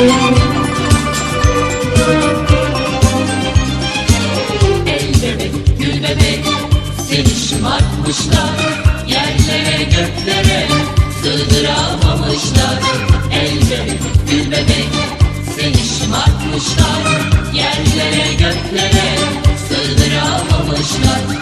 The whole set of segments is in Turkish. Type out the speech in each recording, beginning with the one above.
El bebek, gül bebek seni şımartmışlar. Yerlere göklere sığdıramamışlar. El bebek, gül bebek seni şımartmışlar. Yerlere göklere sığdıramamışlar.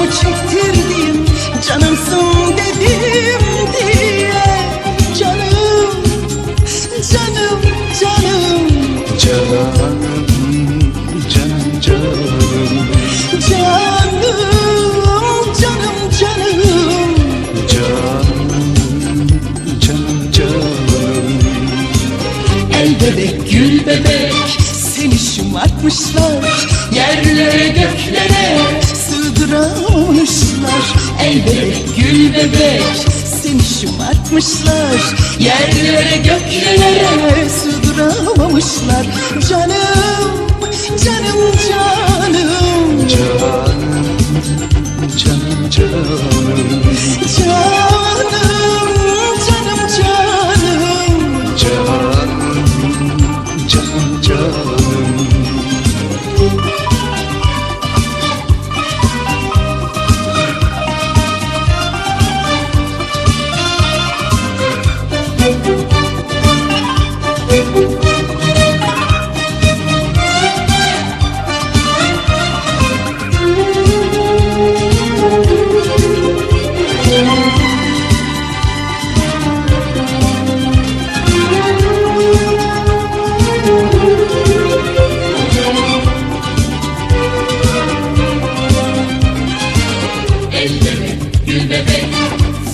Revamı çektirdin Canımsın dedim diye. Canım Canım Canım. Canım, canım, canım Canım Canım. Canım Canım, canım, canım El bebek gül bebek Seni şımartmışlar. Yerlere göklere. Sığdıramamışlar Bebek gül bebek Seni şımartmışlar. Yerlere göklere Sığdıramamışlar Canım Canım Canım gül bebek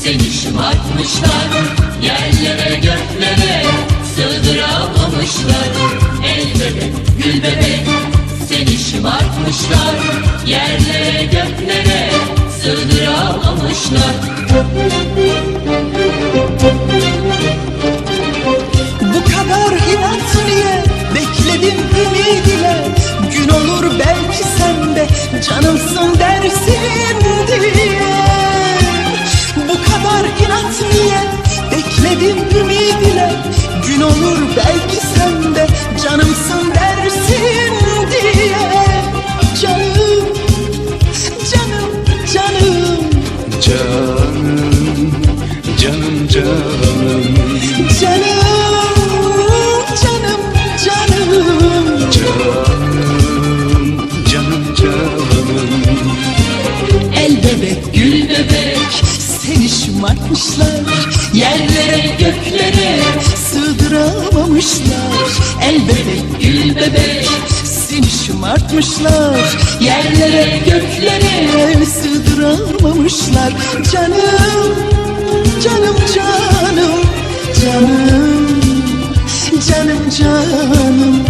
seni şımartmışlar. Yerlere göklere sığdıramamışlar. El bebek gül bebek seni şımartmışlar. Yerlere göklere sığdıramamışlar. Bu kadar inat niye? Bekledim ümid ile Gün olur belki sen de Canımsın dersin olur belki sen de Canımsın dersin diye. Canım Canım Canım. Canım, canım, canım. Canım Canım Canım. Canım, canım, canım. El bebek şımartmışlar Yerlere göklere sığdıramamışlar. El bebek gül bebek seni şımartmışlar. Yerlere göklere sığdıramamışlar. Canım canım canım canım canım canım canım